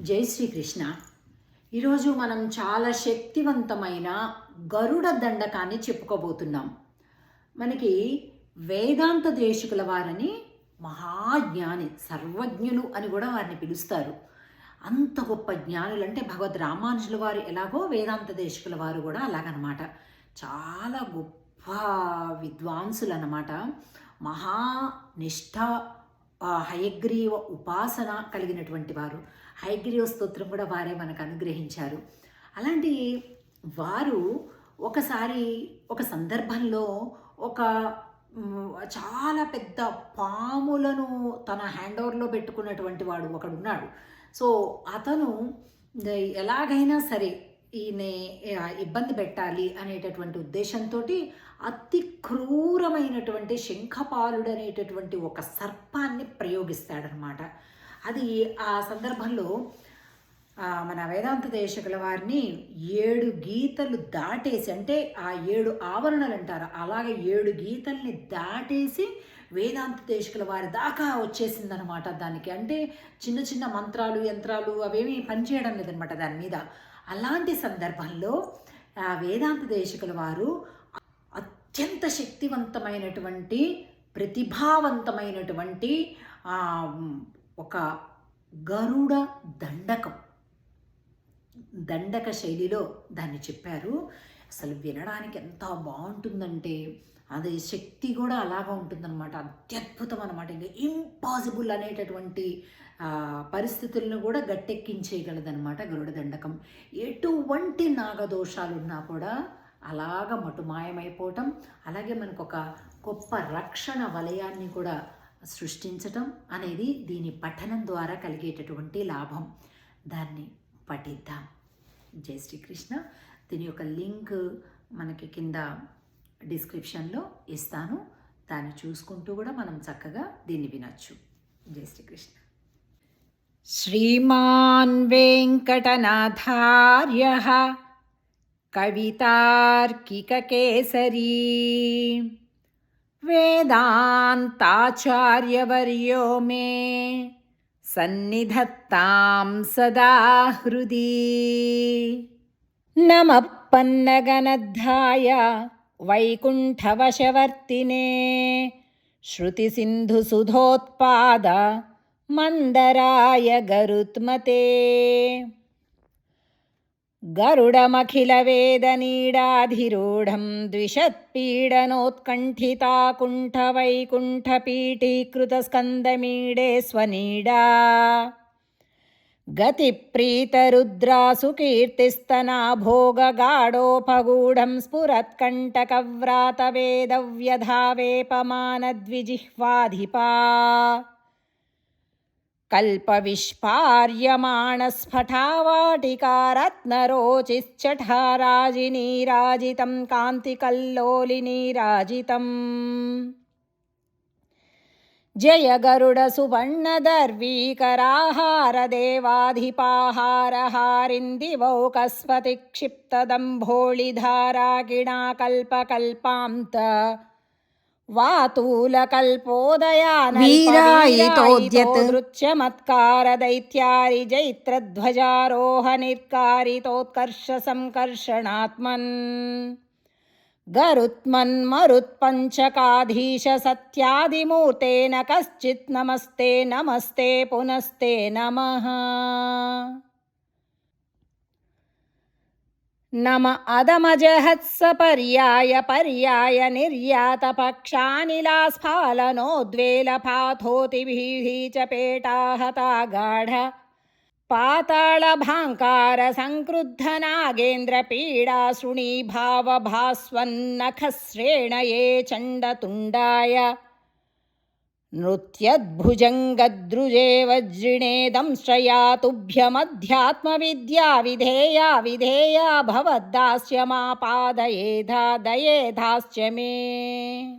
జై శ్రీకృష్ణ. ఈరోజు మనం చాలా శక్తివంతమైన గరుడ దండకాన్ని చెప్పుకోబోతున్నాం. మనకి వేదాంత దేశికుల వారని మహాజ్ఞాని సర్వజ్ఞులు అని కూడా వారిని పిలుస్తారు. అంత గొప్ప జ్ఞానులు అంటే భగవద్ రామానుజుల వారు ఎలాగో వేదాంత దేశికుల వారు కూడా అలాగనమాట. చాలా గొప్ప విద్వాంసులు అన్నమాట మహానిష్ట ఆ హయగ్రీవ ఉపాసన కలిగినటువంటి వారు. హైగ్రీవ స్తోత్రం కూడా వారే మనకు అనుగ్రహించారు. అలాంటి వారు ఒకసారి ఒక సందర్భంలో ఒక చాలా పెద్ద పాములను తన హ్యాండ్ ఓవర్లో పెట్టుకున్నటువంటి వాడు ఒకడున్నాడు. సో అతను ఎలాగైనా సరే ఈయన ఇబ్బంది పెట్టాలి అనేటటువంటి ఉద్దేశంతో అతి క్రూరమైనటువంటి శంఖపాలుడు అనేటటువంటి ఒక సర్పాన్ని ప్రయోగిస్తాడనమాట. అది ఆ సందర్భంలో మన వేదాంత దేశకుల వారిని ఏడు గీతలు దాటేసి అంటే ఆ ఏడు ఆవరణలు అంటారు అలాగే ఏడు గీతల్ని దాటేసి వేదాంత దేశకుల వారి దాకా వచ్చేసిందనమాట దానికి. అంటే చిన్న చిన్న మంత్రాలు యంత్రాలు అవేమీ పనిచేయడం లేదనమాట దాని మీద. అలాంటి సందర్భంలో ఆ వేదాంత దేశకుల వారు అత్యంత శక్తివంతమైనటువంటి ప్రతిభావంతమైనటువంటి ఒక గరుడ దండకం. దండక శైలిలో దాన్ని చెప్పారు. అసలు వినడానికి ఎంత బాగుంటుందంటే అది శక్తి కూడా అలాగా ఉంటుందన్నమాట. అత్యద్భుతం అనమాట ఇంకా ఇంపాసిబుల్ అనేటటువంటి పరిస్థితులను కూడా గట్టెక్కించేయగలదనమాట గరుడ దండకం. ఎటువంటి నాగదోషాలున్నా కూడా అలాగ మటుమాయమైపోవటం అలాగే మనకు ఒక గొప్ప రక్షణ వలయాన్ని కూడా సృష్టించటం అనేది దీని పఠనం ద్వారా కలిగేటటువంటి లాభం. దాన్ని పఠిద్దాం. జై శ్రీకృష్ణ. దీని యొక్క లింక్ మనకి కింద డిస్క్రిప్షన్లో ఇస్తాను. దాన్ని చూసుకుంటూ కూడా మనం చక్కగా దీన్ని వినొచ్చు. జై శ్రీకృష్ణ. శ్రీమాన్ వెంకటనాథార్య కవితార్కిక కేసరీ वेदान्ताचार्यवर्यो मे सन्निधत्तां सदा हृदि। नमः पन्नगनद्धाय वैकुण्ठवशवर्तिने श्रुतिसिन्धुसुधोत्पाद मन्दराय गरुत्मते गरुडमखिलवेदनीडाधिरूढं द्विषत्पीडनोत्कण्ठिताकुण्ठवैकुण्ठपीठीकृतस्कन्दमीडे स्वनीडा गतिप्रीतरुद्रासु कीर्तिस्तना भोगगाढोपगूढं स्फुरत्कण्टकव्रातवेदव्यधावेपमानद्विजिह्वाधिपा कल्पविष्पार्यमाणस्फटावाटिका रत्नरोचिश्चठाराजिनीराजितं कान्तिकल्लोलिनीराजितम्। जयगरुडसुवर्णदर्वीकराहारदेवाधिपाहारहारिन्दिवौकस्मति क्षिप्तदम्भोळिधारागिणाकल्पकल्पान्त वातूलकल्पोदयानल्पवीरायितोद्यत्। नृत्यमत्कारदैत्यारिजैत्रध्वजारोहनिर्कारितोत्कर्षसङ्कर्षणात्मन् गरुत्मन्मरुत्पञ्चकाधीशसत्यादिमूर्तेन कश्चित् नमस्ते नमस्ते पुनस्ते नमः। नम अदमजहत्सपर्याय पर्याय निर्यातपक्षानिलास्फालनोद्वेलपाथोतिभिः च पेटाहता गाढ पाताळभाङ्कारसङ्क्रुद्धनागेन्द्रपीडा शृणीभावभास्वन्नखश्रेणये चण्डतुण्डाय। नृत्यद्भुजङ्गद्रुजे वज्रिणे दंश्रया तुभ्यमध्यात्मविद्या विधेया विधेया भवद्दास्यमापादयेधा दयेधाश्च मे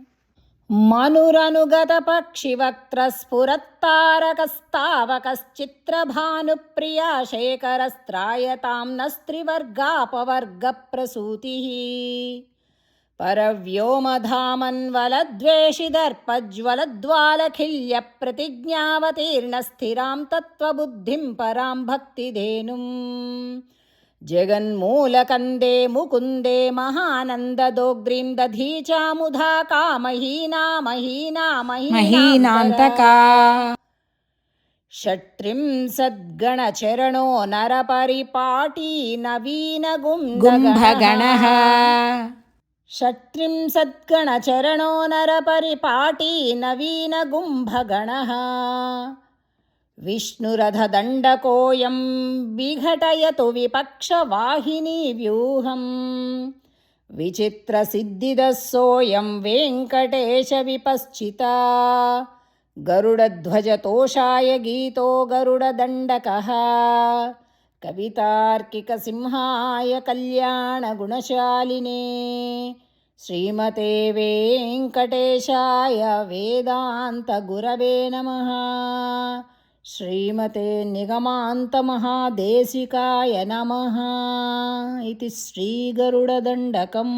मनुरनुगतपक्षिवक्त्रस्फुरत्तारकस्तावकश्चित्रभानुप्रिया शेखरस्त्रायतां नस्त्रिवर्गापवर्गप्रसूतिः। परव्योमधामन्वलद्वेषिदर्पज्वलद्वालखिल्यप्रतिज्ञावतीर्णस्थिरां तत्त्वबुद्धिं परां भक्तिधेनुम् जगन्मूलकन्दे मुकुन्दे महानन्ददोग्रीं दधीचामुधा का महीना महीना महीनान्तका षट्त्रिंसद्गणचरणो नरपरिपाटी नवीनगुम्भगणः षट्त्रिंशद्गणचरणो नरपरिपाटी नवीनगुम्भगणः। विष्णुरथदण्डकोऽयं विघटयतु विपक्षवाहिनी व्यूहम् विचित्रसिद्धिदः सोऽयं वेङ्कटेशविपश्चिता। गरुडध्वजतोषाय गीतो गरुडदण्डकः कवितार्किकसिंहाय कल्याणगुणशालिने श्रीमते वेङ्कटेशाय वेदान्तगुरवे नमः श्रीमते निगमान्तमहादेशिकाय नमः इति श्रीगरुडदण्डकम्